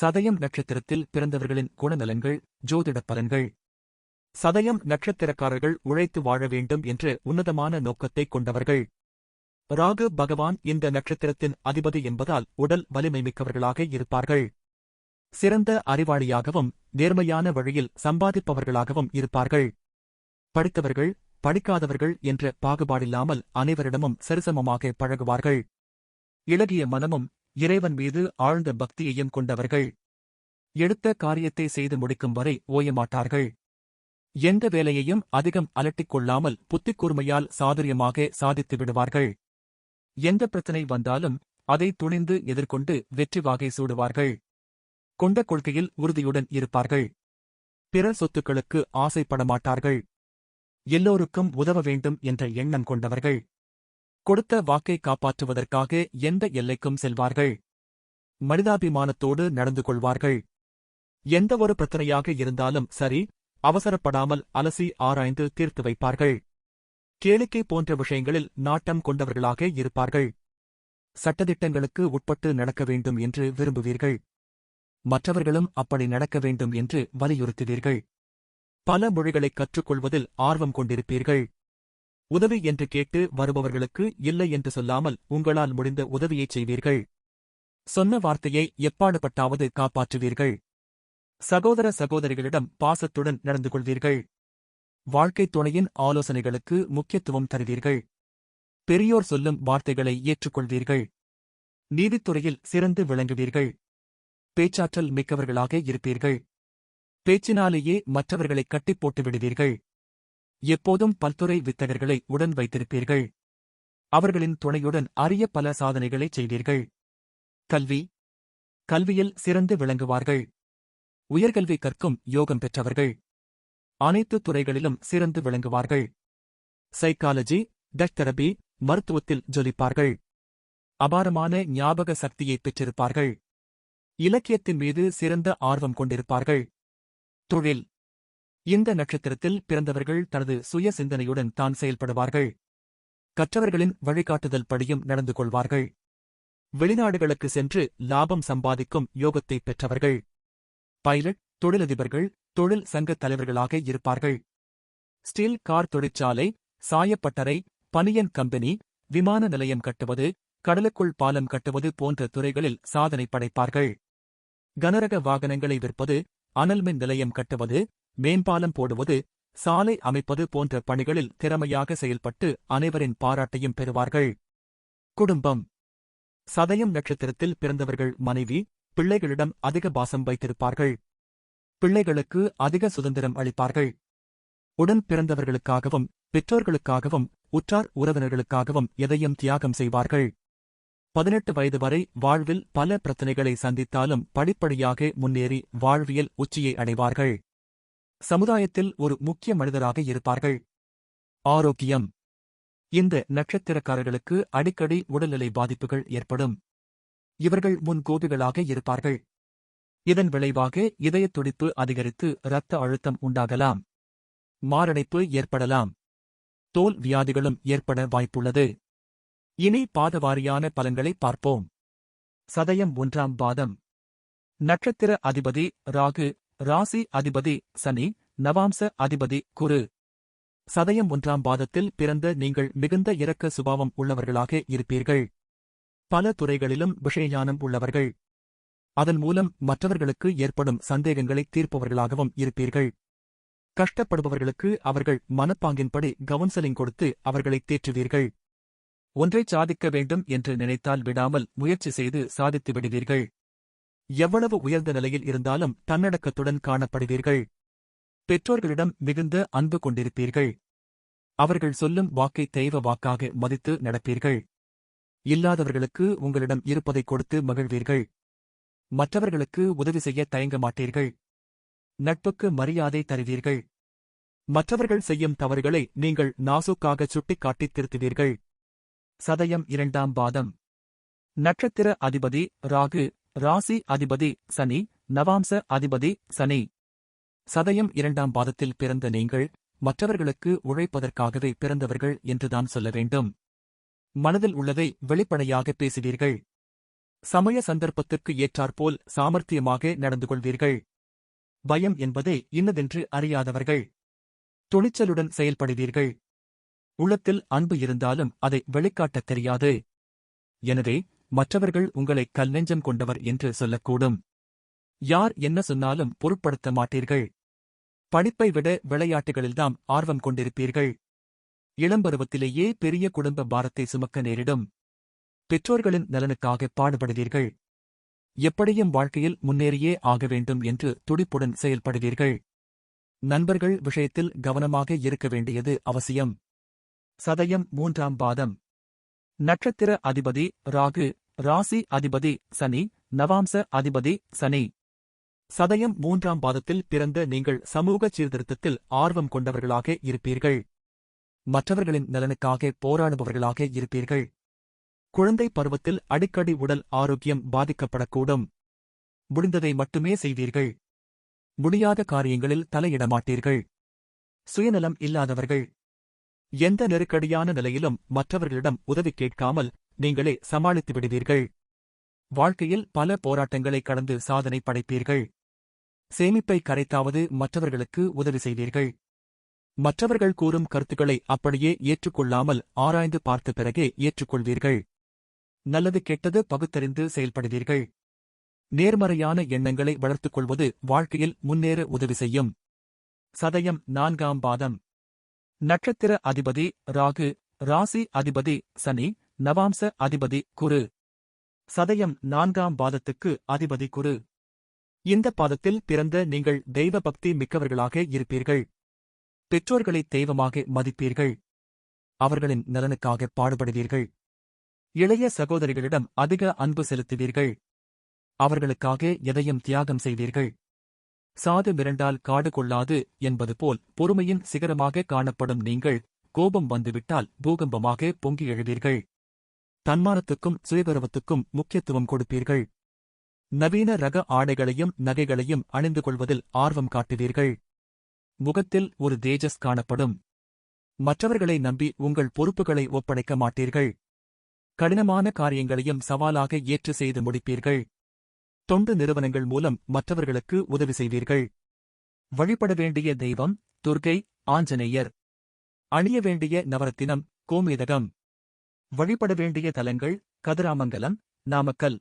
சதயம் நட்சத்திரத்தில் பிறந்தவர்களின் குணநலன்கள் ஜோதிட பலன்கள். சதயம் நட்சத்திரக்காரர்கள் உழைத்து வாழ வேண்டும் என்று உன்னதமான நோக்கத்தைக் கொண்டவர்கள். ராகு பகவான் இந்த நட்சத்திரத்தின் அதிபதி என்பதால் உடல் வலிமை மிக்கவர்களாக இருப்பார்கள். சிறந்த அறிவாளியாகவும் நேர்மையான வழியில் சம்பாதிப்பவர்களாகவும் இருப்பார்கள். படித்தவர்கள் படிக்காதவர்கள் என்ற பாகுபாடில்லாமல் அனைவரிடமும் சரிசமமாக பழகுவார்கள். இளகிய மனமும் இறைவன் மீது ஆழ்ந்த பக்தியையும் கொண்டவர்கள். எடுத்த காரியத்தை செய்து முடிக்கும் வரை ஓயமாட்டார்கள். எந்த வேலையையும் அதிகம் அலட்டிக் கொள்ளாமல் புத்திக் கூர்மையால் சாதுரியமாக சாதித்து விடுவார்கள். எந்த பிரச்சனை வந்தாலும் அதை துணிந்து எதிர்கொண்டு வெற்றி வாகை சூடுவார்கள். கொண்ட கொள்கையில் உறுதியுடன் இருப்பார்கள். பிற சொத்துக்களுக்கு ஆசைப்பட மாட்டார்கள் எல்லோருக்கும் உதவ வேண்டும் என்ற எண்ணம் கொண்டவர்கள். கொடுத்த வாக்கை காப்பாற்றுவதற்காக எந்த எல்லைக்கும் செல்வார்கள்? மனிதாபிமானத்தோடு நடந்து கொள்வார்கள். எந்தவொரு பிரச்சனையாக இருந்தாலும் சரி அவசரப்படாமல் அலசி ஆராய்ந்து தீர்த்து வைப்பார்கள். கேளிக்கை போன்ற விஷயங்களில் நாட்டம் கொண்டவர்களாக இருப்பார்கள். சட்டதிட்டங்களுக்கு உட்பட்டு நடக்க வேண்டும் என்று விரும்புவீர்கள். மற்றவர்களும் அப்படி நடக்க வேண்டும் என்று வலியுறுத்துவீர்கள். பல மொழிகளைக் கற்றுக்கொள்வதில் ஆர்வம் கொண்டிருப்பீர்கள். உதவி என்று கேட்டு வருபவர்களுக்கு இல்லை என்று சொல்லாமல் உங்களால் முடிந்த உதவியைச் செய்வீர்கள். சொன்ன வார்த்தையை எப்பாடுபட்டாவது காப்பாற்றுவீர்கள். சகோதர சகோதரிகளிடம் பாசத்துடன் நடந்து கொள்வீர்கள். வாழ்க்கைத் துணையின் ஆலோசனைகளுக்கு முக்கியத்துவம் தருவீர்கள். பெரியோர் சொல்லும் வார்த்தைகளை ஏற்றுக்கொள்வீர்கள். நீதித்துறையில் சிறந்து விளங்குவீர்கள். பேச்சாற்றல் மிக்கவர்களாக இருப்பீர்கள். பேச்சினாலேயே மற்றவர்களை கட்டிப்போட்டு விடுவீர்கள் எப்போதும் பல்துறை வித்தகர்களை உடன் வைத்திருப்பீர்கள். அவர்களின் துணையுடன் அரிய பல சாதனைகளைச் செய்வீர்கள். கல்வி. கல்வியில் சிறந்து விளங்குவார்கள். உயர்கல்வி கற்கும் யோகம் பெற்றவர்கள். அனைத்து துறைகளிலும் சிறந்து விளங்குவார்கள். சைக்காலஜி டச் தெரபி மருத்துவத்தில் ஜொலிப்பார்கள். அபாரமான ஞாபக சக்தியை பெற்றிருப்பார்கள். இலக்கியத்தின் மீது சிறந்த ஆர்வம் கொண்டிருப்பார்கள். தொழில். இந்த நட்சத்திரத்தில் பிறந்தவர்கள் தனது சுய சிந்தனையுடன் தான் செயல்படுவார்கள். கற்றவர்களின் வழிகாட்டுதல் படியும் நடந்து கொள்வார்கள். வெளிநாடுகளுக்கு சென்று லாபம் சம்பாதிக்கும் யோகத்தை பெற்றவர்கள். பைலட் தொழிலதிபர்கள் தொழில் சங்கத் தலைவர்களாக இருப்பார்கள். ஸ்டீல் கார் தொழிற்சாலை சாயப்பட்டறை பனியன் கம்பெனி விமான நிலையம் கட்டுவது கடலுக்குள் பாலம் கட்டுவது போன்ற துறைகளில் சாதனை படைப்பார்கள். கனரக வாகனங்களை விற்பது அனல்மின் நிலையம் கட்டுவது மேம்பாலம் போடுவது சாலை அமைப்பது போன்ற பணிகளில் திறமையாக செயல்பட்டு அனைவரின் பாராட்டையும் பெறுவார்கள். குடும்பம். சதயம் நட்சத்திரத்தில் பிறந்தவர்கள் மனைவி பிள்ளைகளிடம் அதிக பாசம் வைத்திருப்பார்கள். பிள்ளைகளுக்கு அதிக சுதந்திரம் அளிப்பார்கள். உடன் பிறந்தவர்களுக்காகவும் பெற்றோர்களுக்காகவும் உற்றார் உறவினர்களுக்காகவும் எதையும் தியாகம் செய்வார்கள். பதினெட்டு வயது வரை வாழ்வில் பல பிரச்சனைகளை சந்தித்தாலும் படிப்படியாக முன்னேறி வாழ்வியல் உச்சியை அடைவார்கள். சமுதாயத்தில் ஒரு முக்கிய மனிதராக இருப்பார்கள். ஆரோக்கியம். இந்த நட்சத்திரக்காரர்களுக்கு அடிக்கடி உடல்நிலை பாதிப்புகள் ஏற்படும். இவர்கள் முன்கோபிகளாக இருப்பார்கள். இதன் விளைவாக இதயத் துடிப்பு அதிகரித்து இரத்த அழுத்தம் உண்டாகலாம். மாரடைப்பு ஏற்படலாம். தோல் வியாதிகளும் ஏற்பட வாய்ப்புள்ளது. இனி பாதவாரியான பலன்களை பார்ப்போம். சதயம் ஒன்றாம் பாதம். நட்சத்திர அதிபதி ராகு ராசி அதிபதி சனி நவாம்ச அதிபதி குரு. சதயம் ஒன்றாம் பாதத்தில் பிறந்த நீங்கள் மிகுந்த இரக்க சுபாவம் உள்ளவர்களாக இருப்பீர்கள். பல துறைகளிலும் விஷயஞானம் உள்ளவர்கள். அதன் மூலம் மற்றவர்களுக்கு ஏற்படும் சந்தேகங்களை தீர்ப்பவர்களாகவும் இருப்பீர்கள். கஷ்டப்படுபவர்களுக்கு அவர்கள் மனப்பாங்கின்படி கவுன்சலிங் கொடுத்து அவர்களை தேற்றுவீர்கள். ஒன்றைச் சாதிக்க வேண்டும் என்று நினைத்தால் விடாமல் முயற்சி செய்து சாதித்து விடுவீர்கள். எவ்வளவு உயர்ந்த நிலையில் இருந்தாலும் தன்னடக்கத்துடன் காணப்படுவீர்கள். பெற்றோர்களிடம் மிகுந்த அன்பு கொண்டிருப்பீர்கள். அவர்கள் சொல்லும் வாக்கை தெய்வ வாக்காக மதித்து நடப்பீர்கள். இல்லாதவர்களுக்கு உங்களிடம் இருப்பதைக் கொடுத்து மகிழ்வீர்கள். மற்றவர்களுக்கு உதவி செய்ய தயங்க மாட்டீர்கள். நட்புக்கு மரியாதை தருவீர்கள். மற்றவர்கள் செய்யும் தவறுகளை நீங்கள் நாசுக்காக சுட்டிக்காட்டித் திருத்துவீர்கள். சதயம் இரண்டாம் பாதம். நட்சத்திர அதிபதி ராகு ராசி அதிபதி சனி நவாம்ச அதிபதி சனி. சதயம் இரண்டாம் பாதத்தில் பிறந்த நீங்கள் மற்றவர்களுக்கு உழைப்பதற்காகவே பிறந்தவர்கள் என்றுதான் சொல்ல வேண்டும். மனதில் உள்ளதை வெளிப்படையாக பேசுவீர்கள். சமய சந்தர்ப்பத்திற்கு ஏற்றாற்போல் சாமர்த்தியமாக நடந்து கொள்வீர்கள். பயம் என்பதே இன்னதென்று அறியாதவர்கள். துணிச்சலுடன் செயல்படுவீர்கள். உள்ளத்தில் அன்பு இருந்தாலும் அதை வெளிக்காட்டத் தெரியாது. எனவே மற்றவர்கள் உங்களை கல்நெஞ்சம் கொண்டவர் என்று சொல்லக்கூடும். யார் என்ன சொன்னாலும் பொருட்படுத்த மாட்டீர்கள். படிப்பை விட விளையாட்டுகளில்தான் ஆர்வம் கொண்டிருப்பீர்கள். இளம்பருவத்திலேயே பெரிய குடும்ப பாரத்தை சுமக்க நேரிடும். பெற்றோர்களின் நலனுக்காக பாடுபடுவீர்கள். எப்படியும் வாழ்க்கையில் முன்னேறியே ஆக வேண்டும் என்று துடிப்புடன் செயல்படுவீர்கள். நண்பர்கள் விஷயத்தில் கவனமாக இருக்க வேண்டியது அவசியம். சதயம் மூன்றாம் பாதம். நட்சத்திர அதிபதி ராகு ராசி அதிபதி சனி நவாம்ச அதிபதி சனி. சதயம் மூன்றாம் பாதத்தில் பிறந்த நீங்கள் சமூக சீர்திருத்தத்தில் ஆர்வம் கொண்டவர்களாக இருப்பீர்கள். மற்றவர்களின் நலனுக்காக போராடுபவர்களாக இருப்பீர்கள். குழந்தை பருவத்தில் அடிக்கடி உடல் ஆரோக்கியம் பாதிக்கப்படக்கூடும். முடிந்ததை மட்டுமே செய்வீர்கள். முடியாத காரியங்களில் தலையிட மாட்டீர்கள் சுயநலம் இல்லாதவர்கள். எந்த நெருக்கடியான நிலையிலும் மற்றவர்களிடம் உதவி கேட்காமல் நீங்களே சமாளித்து விடுவீர்கள். வாழ்க்கையில் பல போராட்டங்களை கடந்து சாதனை படைப்பீர்கள். சேமிப்பை கரைத்தாவது மற்றவர்களுக்கு உதவி செய்வீர்கள். மற்றவர்கள் கூறும் கருத்துக்களை அப்படியே ஏற்றுக்கொள்ளாமல் ஆராய்ந்து பார்த்த பிறகே ஏற்றுக்கொள்வீர்கள். நல்லது கெட்டது பகுத்தறிந்து செயல்படுவீர்கள். நேர்மறையான எண்ணங்களை வளர்த்துக் கொள்வது வாழ்க்கையில் முன்னேற உதவி செய்யும். சதயம் நான்காம் பாதம். நட்சத்திர அதிபதி ராகு ராசி அதிபதி சனி நவாம்ச அதிபதி குரு. சதயம் நான்காம் பாதத்துக்கு அதிபதி குரு. இந்த பாதத்தில் பிறந்த நீங்கள் தெய்வ பக்தி மிக்கவர்களாக இருப்பீர்கள். பெற்றோர்களை தெய்வமாக மதிப்பீர்கள். அவர்களின் நலனுக்காக பாடுபடுவீர்கள். இளைய சகோதரிகளிடம் அதிக அன்பு செலுத்துவீர்கள். அவர்களுக்காக எதையும் தியாகம் செய்வீர்கள். சாது மிரண்டால் காடு கொள்ளாது என்பது போல் பொறுமையின் சிகரமாக காணப்படும் நீங்கள் கோபம் வந்துவிட்டால் பூகம்பமாக பொங்கி எழுவீர்கள். தன்மானத்துக்கும் சுயகரவத்துக்கும் முக்கியத்துவம் கொடுப்பீர்கள். நவீன ரக ஆடைகளையும் நகைகளையும் அணிந்து கொள்வதில் ஆர்வம் காட்டுவீர்கள். முகத்தில் ஒரு தேஜஸ் காணப்படும். மற்றவர்களை நம்பி உங்கள் பொறுப்புகளை ஒப்படைக்க மாட்டீர்கள். கடினமான காரியங்களையும் சவாலாக ஏற்று செய்து முடிப்பீர்கள். தொண்டு நிறுவனங்கள் மூலம் மற்றவர்களுக்கு உதவி செய்வீர்கள். வழிபட வேண்டிய தெய்வம் துர்கை ஆஞ்சநேயர். அணிய வேண்டிய நவரத்தினம் கோமேதகம். வழிபட வேண்டிய தலங்கள் கதிராமங்கலம் நாமக்கல்.